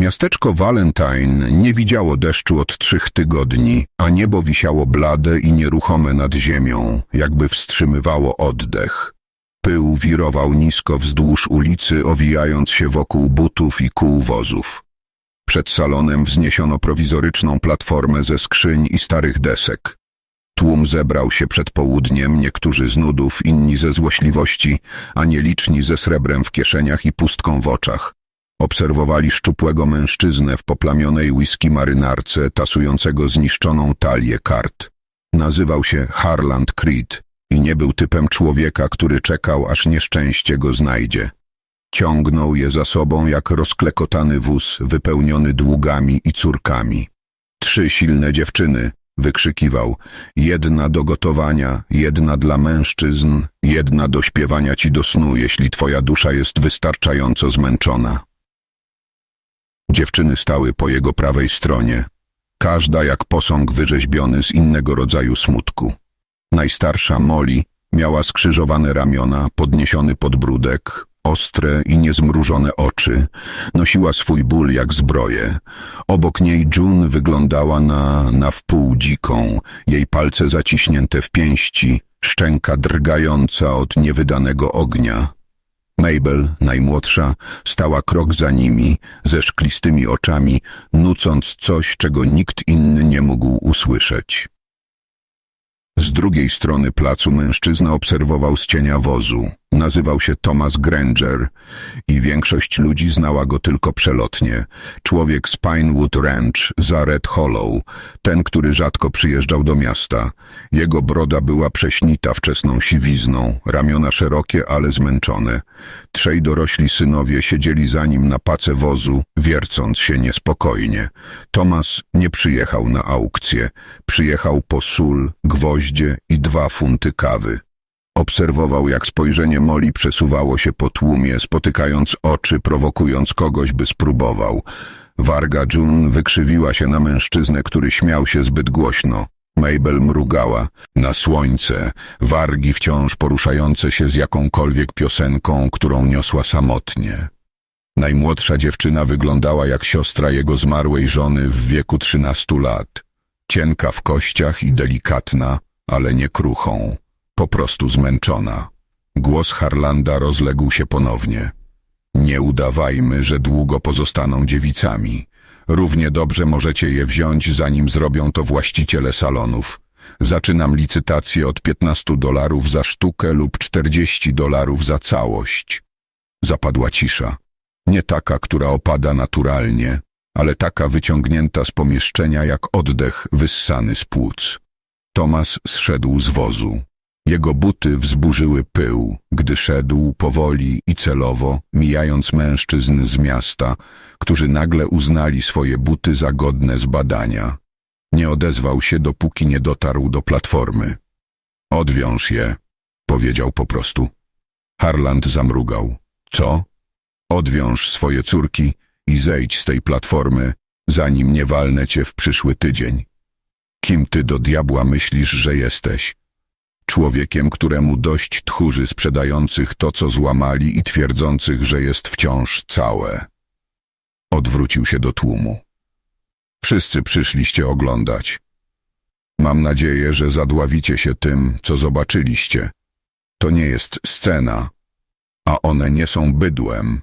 Miasteczko Valentine nie widziało deszczu od trzech tygodni, a niebo wisiało blade i nieruchome nad ziemią, jakby wstrzymywało oddech. Pył wirował nisko wzdłuż ulicy, owijając się wokół butów i kół wozów. Przed salonem wzniesiono prowizoryczną platformę ze skrzyń i starych desek. Tłum zebrał się przed południem, niektórzy z nudów, inni ze złośliwości, a nieliczni ze srebrem w kieszeniach i pustką w oczach. Obserwowali szczupłego mężczyznę w poplamionej whisky marynarce, tasującego zniszczoną talię kart. Nazywał się Harland Creed i nie był typem człowieka, który czekał, aż nieszczęście go znajdzie. Ciągnął je za sobą jak rozklekotany wóz wypełniony długami i córkami. Trzy silne dziewczyny, wykrzykiwał, jedna do gotowania, jedna dla mężczyzn, jedna do śpiewania ci do snu, jeśli twoja dusza jest wystarczająco zmęczona. Dziewczyny stały po jego prawej stronie, każda jak posąg wyrzeźbiony z innego rodzaju smutku. Najstarsza Molly miała skrzyżowane ramiona, podniesiony podbródek, ostre i niezmrużone oczy. Nosiła swój ból jak zbroję. Obok niej June wyglądała na, na wpół dziką, jej palce zaciśnięte w pięści, szczęka drgająca od niewydanego ognia. Mabel, najmłodsza, stała krok za nimi, ze szklistymi oczami, nucąc coś, czego nikt inny nie mógł usłyszeć. Z drugiej strony placu mężczyzna obserwował z cienia wozu. Nazywał się Thomas Granger i większość ludzi znała go tylko przelotnie. Człowiek z Pinewood Ranch za Red Hollow, ten, który rzadko przyjeżdżał do miasta. Jego broda była prześnita wczesną siwizną, ramiona szerokie, ale zmęczone. Trzej dorośli synowie siedzieli za nim na pace wozu, wiercąc się niespokojnie. Thomas nie przyjechał na aukcję. Przyjechał po sól, gwoździe i dwa funty kawy. Obserwował, jak spojrzenie Moli przesuwało się po tłumie, spotykając oczy, prowokując kogoś, by spróbował. Warga June wykrzywiła się na mężczyznę, który śmiał się zbyt głośno. Mabel mrugała. Na słońce, wargi wciąż poruszające się z jakąkolwiek piosenką, którą niosła samotnie. Najmłodsza dziewczyna wyglądała jak siostra jego zmarłej żony w wieku trzynastu lat. Cienka w kościach i delikatna, ale nie kruchą po prostu zmęczona. Głos Harlanda rozległ się ponownie. Nie udawajmy, że długo pozostaną dziewicami. Równie dobrze możecie je wziąć, zanim zrobią to właściciele salonów. Zaczynam licytację od 15 dolarów za sztukę lub 40 dolarów za całość. Zapadła cisza. Nie taka, która opada naturalnie, ale taka wyciągnięta z pomieszczenia jak oddech wyssany z płuc. Tomas zszedł z wozu. Jego buty wzburzyły pył, gdy szedł powoli i celowo, mijając mężczyzn z miasta, którzy nagle uznali swoje buty za godne zbadania. Nie odezwał się, dopóki nie dotarł do platformy. Odwiąż je, powiedział po prostu. Harland zamrugał. Co? Odwiąż swoje córki i zejdź z tej platformy, zanim nie walnę cię w przyszły tydzień. Kim ty do diabła myślisz, że jesteś? Człowiekiem, któremu dość tchórzy sprzedających to, co złamali i twierdzących, że jest wciąż całe. Odwrócił się do tłumu. Wszyscy przyszliście oglądać. Mam nadzieję, że zadławicie się tym, co zobaczyliście. To nie jest scena, a one nie są bydłem.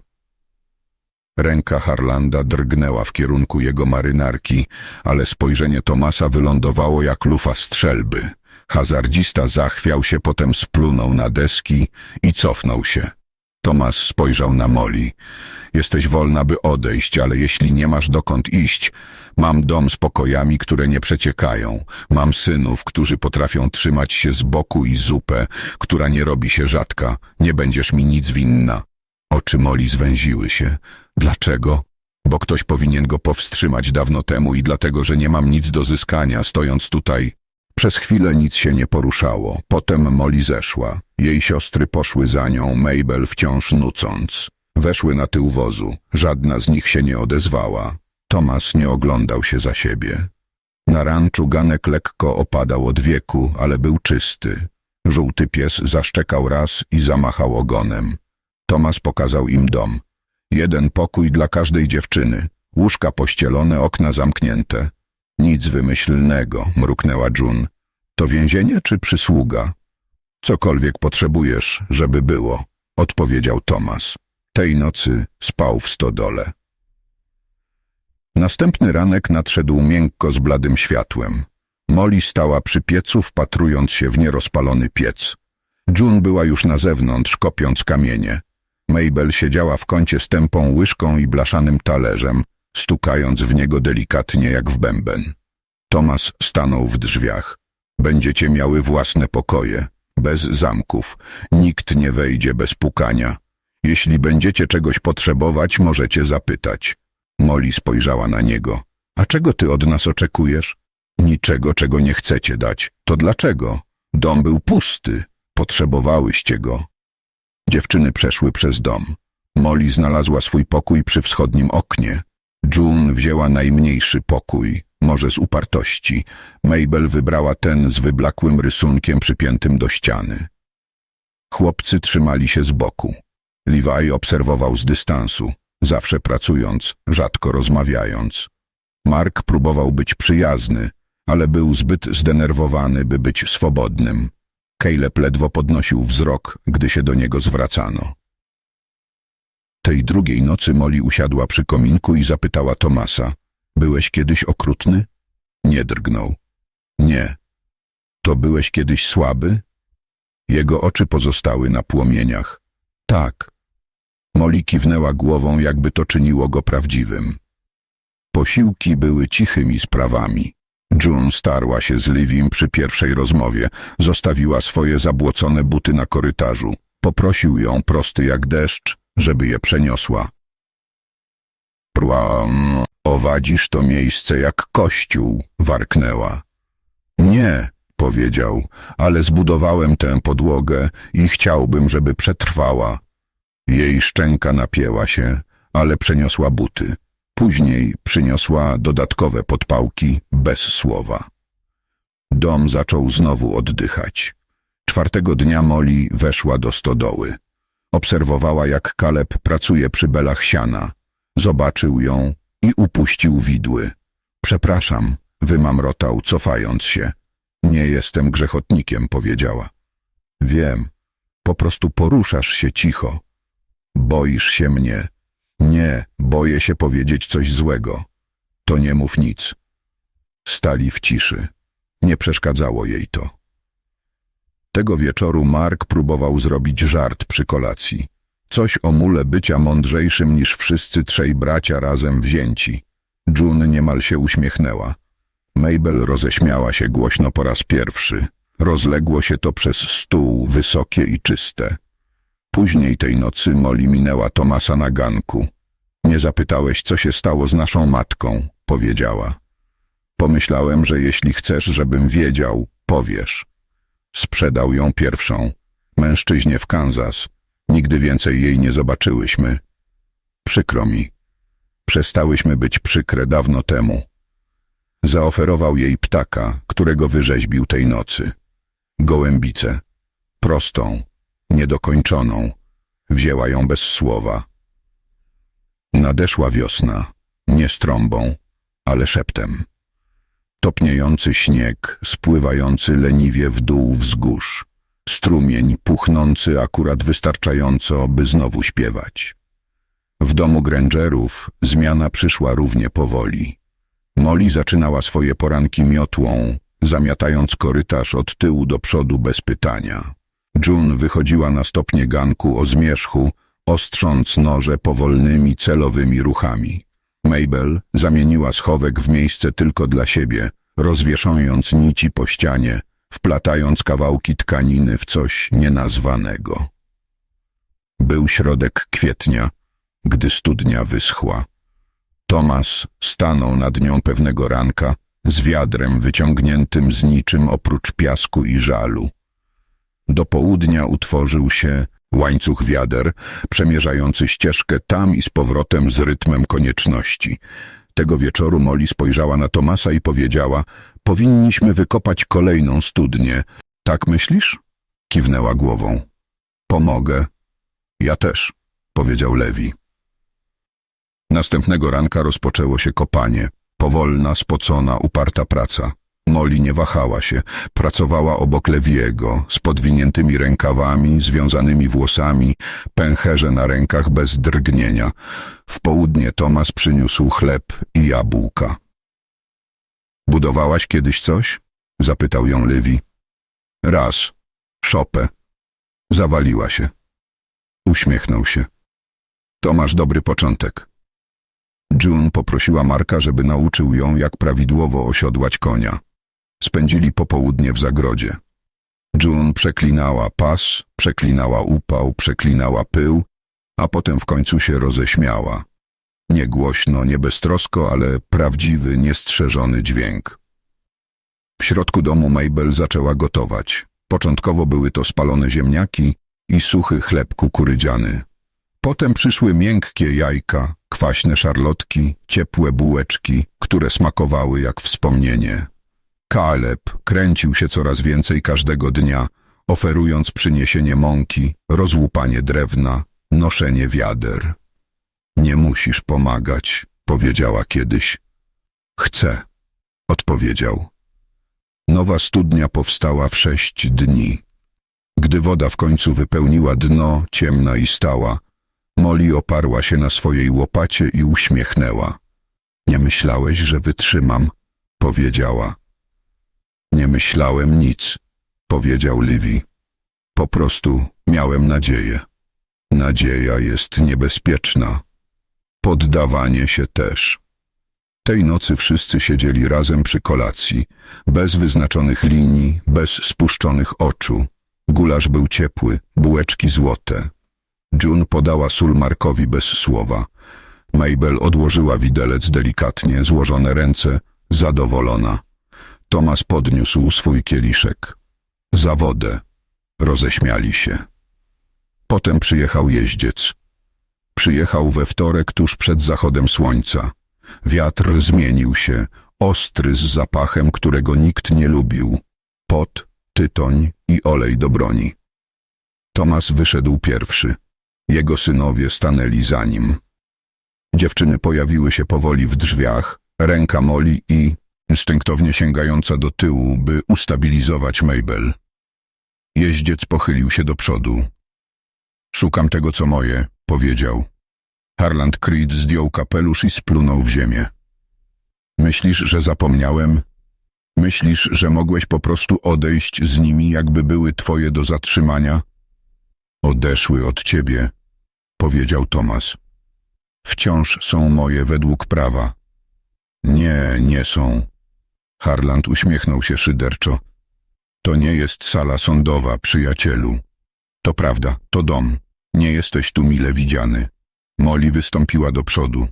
Ręka Harlanda drgnęła w kierunku jego marynarki, ale spojrzenie Tomasa wylądowało jak lufa strzelby. Hazardzista zachwiał się, potem splunął na deski i cofnął się. Tomas spojrzał na Moli. Jesteś wolna, by odejść, ale jeśli nie masz dokąd iść, mam dom z pokojami, które nie przeciekają. Mam synów, którzy potrafią trzymać się z boku i zupę, która nie robi się rzadka. Nie będziesz mi nic winna. Oczy Moli zwęziły się. Dlaczego? Bo ktoś powinien go powstrzymać dawno temu i dlatego, że nie mam nic do zyskania, stojąc tutaj przez chwilę nic się nie poruszało. Potem Molly zeszła. Jej siostry poszły za nią, Mabel wciąż nucąc. Weszły na tył wozu. Żadna z nich się nie odezwała. Tomas nie oglądał się za siebie. Na ranczu ganek lekko opadał od wieku, ale był czysty. Żółty pies zaszczekał raz i zamachał ogonem. Tomas pokazał im dom. Jeden pokój dla każdej dziewczyny. Łóżka pościelone, okna zamknięte. Nic wymyślnego, mruknęła June. To więzienie czy przysługa? Cokolwiek potrzebujesz, żeby było, odpowiedział Tomas. Tej nocy spał w stodole. Następny ranek nadszedł miękko z bladym światłem. Molly stała przy piecu, wpatrując się w nierozpalony piec. June była już na zewnątrz, kopiąc kamienie. Mabel siedziała w kącie z tępą łyżką i blaszanym talerzem, stukając w niego delikatnie jak w bęben. Tomas stanął w drzwiach. Będziecie miały własne pokoje, bez zamków. Nikt nie wejdzie bez pukania. Jeśli będziecie czegoś potrzebować, możecie zapytać. Molly spojrzała na niego. A czego ty od nas oczekujesz? Niczego, czego nie chcecie dać. To dlaczego? Dom był pusty. Potrzebowałyście go. Dziewczyny przeszły przez dom. Molly znalazła swój pokój przy wschodnim oknie. June wzięła najmniejszy pokój, może z upartości. Mabel wybrała ten z wyblakłym rysunkiem przypiętym do ściany. Chłopcy trzymali się z boku. Levi obserwował z dystansu, zawsze pracując, rzadko rozmawiając. Mark próbował być przyjazny, ale był zbyt zdenerwowany, by być swobodnym. Caleb ledwo podnosił wzrok, gdy się do niego zwracano. Tej drugiej nocy Molly usiadła przy kominku i zapytała Tomasa. Byłeś kiedyś okrutny? Nie drgnął. Nie. To byłeś kiedyś słaby? Jego oczy pozostały na płomieniach. Tak. Molly kiwnęła głową, jakby to czyniło go prawdziwym. Posiłki były cichymi sprawami. June starła się z Livim przy pierwszej rozmowie. Zostawiła swoje zabłocone buty na korytarzu. Poprosił ją, prosty jak deszcz, żeby je przeniosła. Pruam, owadzisz to miejsce jak kościół, warknęła. Nie, powiedział, ale zbudowałem tę podłogę i chciałbym, żeby przetrwała. Jej szczęka napięła się, ale przeniosła buty. Później przyniosła dodatkowe podpałki bez słowa. Dom zaczął znowu oddychać. Czwartego dnia Molly weszła do stodoły. Obserwowała, jak Kaleb pracuje przy belach siana. Zobaczył ją i upuścił widły. Przepraszam, wymamrotał, cofając się. Nie jestem grzechotnikiem, powiedziała. Wiem, po prostu poruszasz się cicho. Boisz się mnie. Nie, boję się powiedzieć coś złego. To nie mów nic. Stali w ciszy. Nie przeszkadzało jej to. Tego wieczoru Mark próbował zrobić żart przy kolacji. Coś o mule bycia mądrzejszym niż wszyscy trzej bracia razem wzięci. June niemal się uśmiechnęła. Mabel roześmiała się głośno po raz pierwszy. Rozległo się to przez stół, wysokie i czyste. Później tej nocy Molly minęła Tomasa na ganku. Nie zapytałeś, co się stało z naszą matką, powiedziała. Pomyślałem, że jeśli chcesz, żebym wiedział, powiesz. Sprzedał ją pierwszą. Mężczyźnie w Kansas. Nigdy więcej jej nie zobaczyłyśmy. Przykro mi. Przestałyśmy być przykre dawno temu. Zaoferował jej ptaka, którego wyrzeźbił tej nocy. Gołębicę. Prostą, niedokończoną. Wzięła ją bez słowa. Nadeszła wiosna, nie strąbą, ale szeptem. Topniejący śnieg, spływający leniwie w dół wzgórz. Strumień puchnący akurat wystarczająco, by znowu śpiewać. W domu Grangerów zmiana przyszła równie powoli. Molly zaczynała swoje poranki miotłą, zamiatając korytarz od tyłu do przodu bez pytania. June wychodziła na stopnie ganku o zmierzchu, ostrząc noże powolnymi, celowymi ruchami. Mabel zamieniła schowek w miejsce tylko dla siebie, rozwieszając nici po ścianie, wplatając kawałki tkaniny w coś nienazwanego. Był środek kwietnia, gdy studnia wyschła. Tomas stanął nad nią pewnego ranka z wiadrem wyciągniętym z niczym oprócz piasku i żalu. Do południa utworzył się łańcuch wiader, przemierzający ścieżkę tam i z powrotem z rytmem konieczności. Tego wieczoru Molly spojrzała na Tomasa i powiedziała, powinniśmy wykopać kolejną studnię. Tak myślisz? Kiwnęła głową. Pomogę. Ja też, powiedział Lewi. Następnego ranka rozpoczęło się kopanie. Powolna, spocona, uparta praca. Molly nie wahała się. Pracowała obok Lewiego, z podwiniętymi rękawami, związanymi włosami, pęcherze na rękach bez drgnienia. W południe Tomas przyniósł chleb i jabłka. Budowałaś kiedyś coś? Zapytał ją Lewi. Raz. Szopę. Zawaliła się. Uśmiechnął się. To masz dobry początek. June poprosiła Marka, żeby nauczył ją, jak prawidłowo osiodłać konia. Spędzili popołudnie w zagrodzie. June przeklinała pas, przeklinała upał, przeklinała pył, a potem w końcu się roześmiała. Nie głośno, nie beztrosko, ale prawdziwy, niestrzeżony dźwięk. W środku domu Mabel zaczęła gotować. Początkowo były to spalone ziemniaki i suchy chleb kukurydziany. Potem przyszły miękkie jajka, kwaśne szarlotki, ciepłe bułeczki, które smakowały jak wspomnienie. Kaleb kręcił się coraz więcej każdego dnia, oferując przyniesienie mąki, rozłupanie drewna, noszenie wiader. Nie musisz pomagać, powiedziała kiedyś. Chcę, odpowiedział. Nowa studnia powstała w sześć dni. Gdy woda w końcu wypełniła dno, ciemna i stała, Molly oparła się na swojej łopacie i uśmiechnęła. Nie myślałeś, że wytrzymam, powiedziała. Nie myślałem nic, powiedział Livy. Po prostu miałem nadzieję. Nadzieja jest niebezpieczna. Poddawanie się też. Tej nocy wszyscy siedzieli razem przy kolacji, bez wyznaczonych linii, bez spuszczonych oczu. Gulasz był ciepły, bułeczki złote. June podała sól Markowi bez słowa. Mabel odłożyła widelec delikatnie, złożone ręce, zadowolona. Tomas podniósł swój kieliszek. Za wodę. Roześmiali się. Potem przyjechał jeździec. Przyjechał we wtorek tuż przed zachodem słońca. Wiatr zmienił się, ostry z zapachem, którego nikt nie lubił. Pot, tytoń i olej do broni. Tomas wyszedł pierwszy. Jego synowie stanęli za nim. Dziewczyny pojawiły się powoli w drzwiach, ręka Moli i, instynktownie sięgająca do tyłu, by ustabilizować Mabel. Jeździec pochylił się do przodu. Szukam tego, co moje, powiedział. Harland Creed zdjął kapelusz i splunął w ziemię. Myślisz, że zapomniałem? Myślisz, że mogłeś po prostu odejść z nimi, jakby były twoje do zatrzymania? Odeszły od ciebie, powiedział Tomas. Wciąż są moje według prawa. Nie, nie są. Harland uśmiechnął się szyderczo. To nie jest sala sądowa, przyjacielu. To prawda, to dom. Nie jesteś tu mile widziany. Molly wystąpiła do przodu.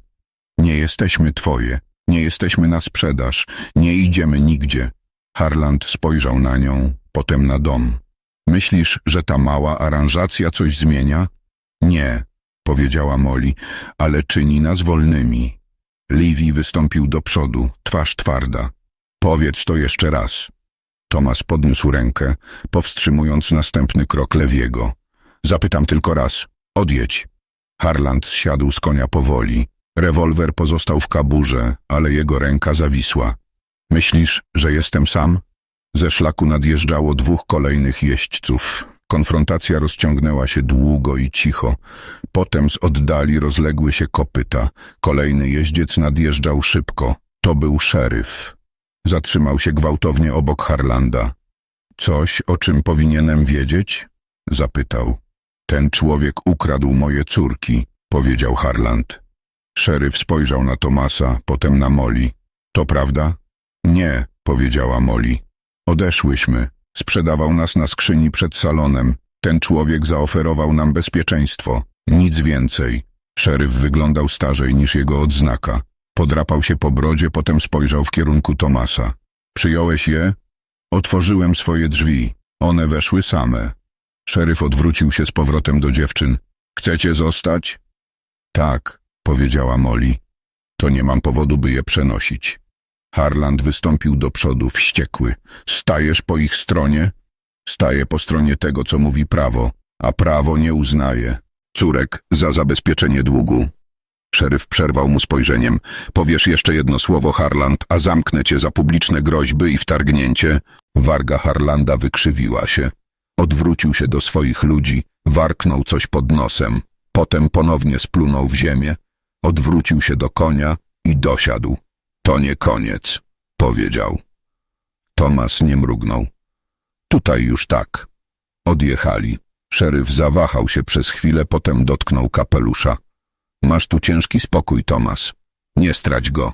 Nie jesteśmy twoje, nie jesteśmy na sprzedaż, nie idziemy nigdzie. Harland spojrzał na nią, potem na dom. Myślisz, że ta mała aranżacja coś zmienia? Nie, powiedziała Molly, ale czyni nas wolnymi. Livy wystąpił do przodu, twarz twarda. Powiedz to jeszcze raz. Tomas podniósł rękę, powstrzymując następny krok Lewiego. Zapytam tylko raz. Odjedź. Harland zsiadł z konia powoli. Rewolwer pozostał w kaburze, ale jego ręka zawisła. Myślisz, że jestem sam? Ze szlaku nadjeżdżało dwóch kolejnych jeźdźców. Konfrontacja rozciągnęła się długo i cicho. Potem z oddali rozległy się kopyta. Kolejny jeździec nadjeżdżał szybko. To był szeryf. Zatrzymał się gwałtownie obok Harlanda. Coś, o czym powinienem wiedzieć? Zapytał. Ten człowiek ukradł moje córki, powiedział Harland. Szeryf spojrzał na Tomasa, potem na Molly. To prawda? Nie, powiedziała Molly. Odeszłyśmy. Sprzedawał nas na skrzyni przed salonem. Ten człowiek zaoferował nam bezpieczeństwo. Nic więcej. Szeryf wyglądał starzej niż jego odznaka. Podrapał się po brodzie, potem spojrzał w kierunku Tomasa. Przyjąłeś je? Otworzyłem swoje drzwi. One weszły same. Szeryf odwrócił się z powrotem do dziewczyn. Chcecie zostać? Tak, powiedziała Molly. To nie mam powodu, by je przenosić. Harland wystąpił do przodu, wściekły. Stajesz po ich stronie? Staję po stronie tego, co mówi prawo, a prawo nie uznaje. Córek za zabezpieczenie długu. Szeryf przerwał mu spojrzeniem. Powiesz jeszcze jedno słowo, Harland, a zamknę cię za publiczne groźby i wtargnięcie. Warga Harlanda wykrzywiła się. Odwrócił się do swoich ludzi, warknął coś pod nosem. Potem ponownie splunął w ziemię, odwrócił się do konia i dosiadł. To nie koniec, powiedział. Tomas nie mrugnął. Tutaj już tak. Odjechali. Szeryf zawahał się przez chwilę, potem dotknął kapelusza. Masz tu ciężki spokój, Tomas. Nie strać go.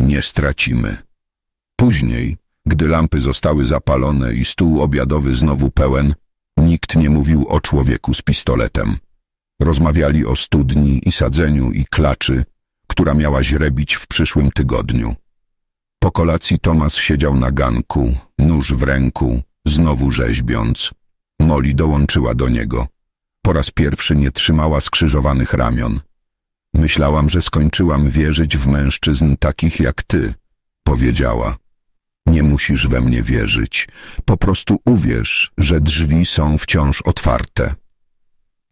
Nie stracimy. Później, gdy lampy zostały zapalone i stół obiadowy znowu pełen, nikt nie mówił o człowieku z pistoletem. Rozmawiali o studni i sadzeniu i klaczy, która miała źrebić w przyszłym tygodniu. Po kolacji Tomas siedział na ganku, nóż w ręku, znowu rzeźbiąc. Molly dołączyła do niego. Po raz pierwszy nie trzymała skrzyżowanych ramion. Myślałam, że skończyłam wierzyć w mężczyzn takich jak ty, powiedziała. Nie musisz we mnie wierzyć. Po prostu uwierz, że drzwi są wciąż otwarte.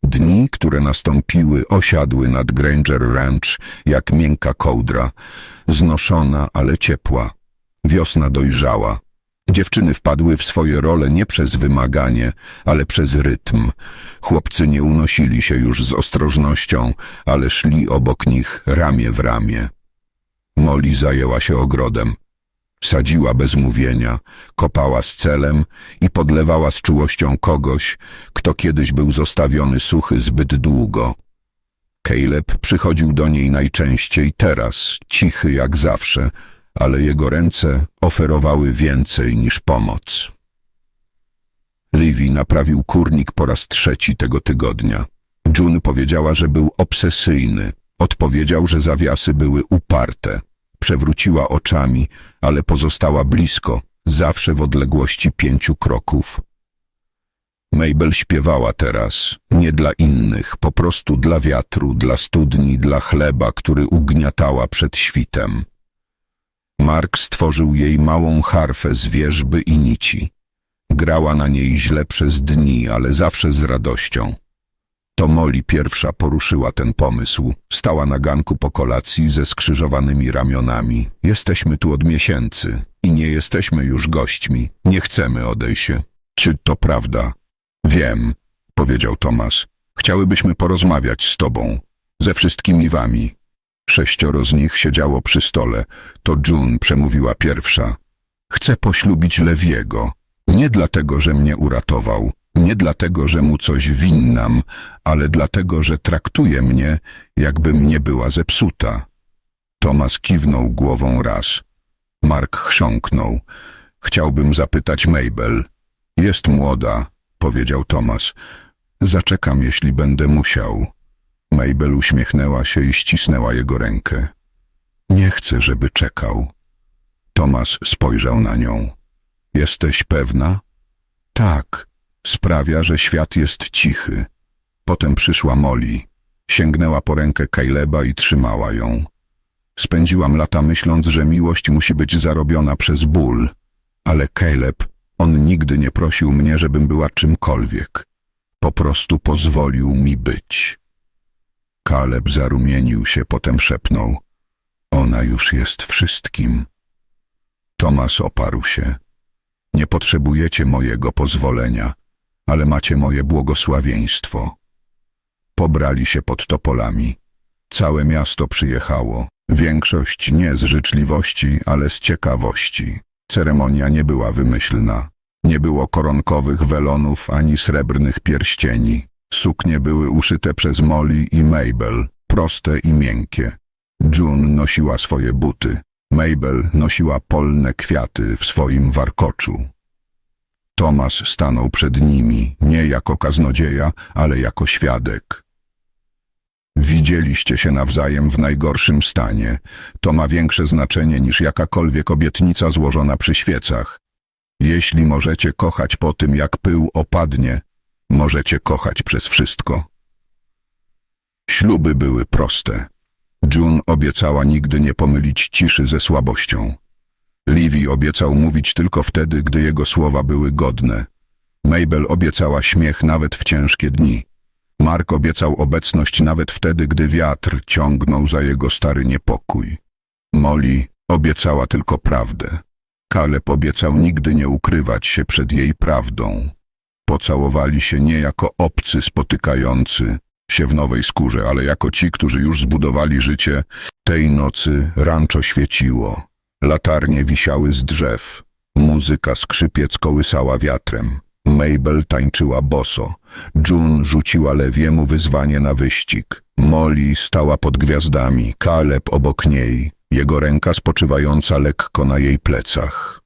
Dni, które nastąpiły, osiadły nad Granger Ranch jak miękka kołdra, znoszona, ale ciepła. Wiosna dojrzała. Dziewczyny wpadły w swoje role nie przez wymaganie, ale przez rytm. Chłopcy nie unosili się już z ostrożnością, ale szli obok nich ramię w ramię. Molly zajęła się ogrodem. Sadziła bez mówienia, kopała z celem i podlewała z czułością kogoś, kto kiedyś był zostawiony suchy zbyt długo. Caleb przychodził do niej najczęściej teraz, cichy jak zawsze, ale jego ręce oferowały więcej niż pomoc. Livy naprawił kurnik po raz trzeci tego tygodnia. June powiedziała, że był obsesyjny. Odpowiedział, że zawiasy były uparte. Przewróciła oczami, ale pozostała blisko, zawsze w odległości pięciu kroków. Mabel śpiewała teraz, nie dla innych, po prostu dla wiatru, dla studni, dla chleba, który ugniatała przed świtem. Mark stworzył jej małą harfę z wierzby i nici. Grała na niej źle przez dni, ale zawsze z radością. To Molly pierwsza poruszyła ten pomysł. Stała na ganku po kolacji ze skrzyżowanymi ramionami. Jesteśmy tu od miesięcy i nie jesteśmy już gośćmi. Nie chcemy odejść. Czy to prawda? Wiem, powiedział Tomas. Chciałybyśmy porozmawiać z tobą. Ze wszystkimi wami. Sześcioro z nich siedziało przy stole. To June przemówiła pierwsza. Chcę poślubić Lewiego. Nie dlatego, że mnie uratował, nie dlatego, że mu coś winnam, ale dlatego, że traktuje mnie, jakbym nie była zepsuta. Tomas kiwnął głową raz. Mark chrząknął. Chciałbym zapytać Mabel. Jest młoda, powiedział Tomas. Zaczekam, jeśli będę musiał. Mabel uśmiechnęła się i ścisnęła jego rękę. Nie chcę, żeby czekał. Tomas spojrzał na nią. Jesteś pewna? Tak. Sprawia, że świat jest cichy. Potem przyszła Molly. Sięgnęła po rękę Caleba i trzymała ją. Spędziłam lata myśląc, że miłość musi być zarobiona przez ból. Ale Caleb, on nigdy nie prosił mnie, żebym była czymkolwiek. Po prostu pozwolił mi być. Kaleb zarumienił się, potem szepnął. Ona już jest wszystkim. Tomas oparł się. Nie potrzebujecie mojego pozwolenia, ale macie moje błogosławieństwo. Pobrali się pod topolami. Całe miasto przyjechało. Większość nie z życzliwości, ale z ciekawości. Ceremonia nie była wymyślna. Nie było koronkowych welonów ani srebrnych pierścieni. Suknie były uszyte przez Molly i Mabel, proste i miękkie. June nosiła swoje buty. Mabel nosiła polne kwiaty w swoim warkoczu. Tomas stanął przed nimi, nie jako kaznodzieja, ale jako świadek. Widzieliście się nawzajem w najgorszym stanie. To ma większe znaczenie niż jakakolwiek obietnica złożona przy świecach. Jeśli możecie kochać po tym, jak pył opadnie, możecie kochać przez wszystko. Śluby były proste. June obiecała nigdy nie pomylić ciszy ze słabością. Livy obiecał mówić tylko wtedy, gdy jego słowa były godne. Mabel obiecała śmiech nawet w ciężkie dni. Mark obiecał obecność nawet wtedy, gdy wiatr ciągnął za jego stary niepokój. Molly obiecała tylko prawdę. Kaleb obiecał nigdy nie ukrywać się przed jej prawdą. Pocałowali się nie jako obcy spotykający się w nowej skórze, ale jako ci, którzy już zbudowali życie. Tej nocy rancho świeciło. Latarnie wisiały z drzew. Muzyka skrzypiec kołysała wiatrem. Mabel tańczyła boso. June rzuciła Lewiemu wyzwanie na wyścig. Molly stała pod gwiazdami, Caleb obok niej, jego ręka spoczywająca lekko na jej plecach.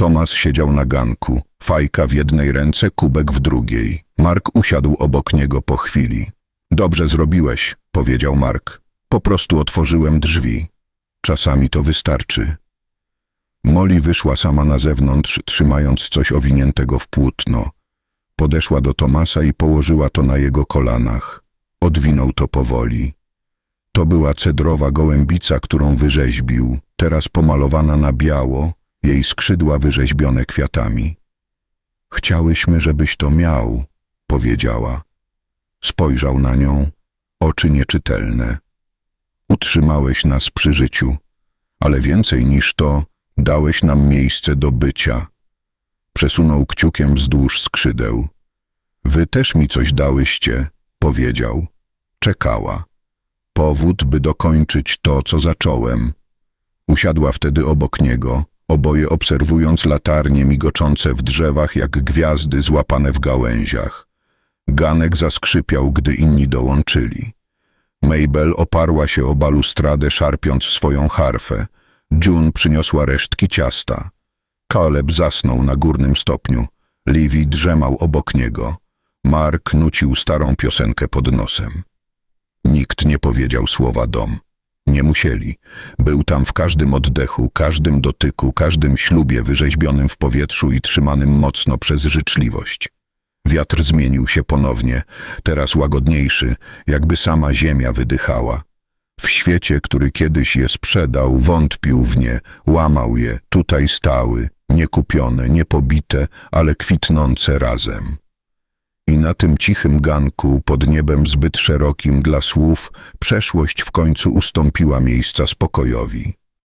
Tomas siedział na ganku, fajka w jednej ręce, kubek w drugiej. Mark usiadł obok niego po chwili. Dobrze zrobiłeś, powiedział Mark. Po prostu otworzyłem drzwi. Czasami to wystarczy. Molly wyszła sama na zewnątrz, trzymając coś owiniętego w płótno. Podeszła do Tomasa i położyła to na jego kolanach. Odwinął to powoli. To była cedrowa gołębica, którą wyrzeźbił, teraz pomalowana na biało, jej skrzydła wyrzeźbione kwiatami. Chciałyśmy, żebyś to miał, powiedziała. Spojrzał na nią, oczy nieczytelne. Utrzymałeś nas przy życiu, ale więcej niż to, dałeś nam miejsce do bycia. Przesunął kciukiem wzdłuż skrzydeł. Wy też mi coś dałyście, powiedział. Czekała. Powód, by dokończyć to, co zacząłem. Usiadła wtedy obok niego, oboje obserwując latarnie migoczące w drzewach jak gwiazdy złapane w gałęziach. Ganek zaskrzypiał, gdy inni dołączyli. Mabel oparła się o balustradę, szarpiąc swoją harfę. June przyniosła resztki ciasta. Caleb zasnął na górnym stopniu. Livy drzemał obok niego. Mark nucił starą piosenkę pod nosem. Nikt nie powiedział słowa dom. Nie musieli. Był tam w każdym oddechu, każdym dotyku, każdym ślubie wyrzeźbionym w powietrzu i trzymanym mocno przez życzliwość. Wiatr zmienił się ponownie, teraz łagodniejszy, jakby sama ziemia wydychała. W świecie, który kiedyś je sprzedał, wątpił w nie, łamał je, tutaj stały, niekupione, niepobite, ale kwitnące razem. I na tym cichym ganku, pod niebem zbyt szerokim dla słów, przeszłość w końcu ustąpiła miejsca spokojowi.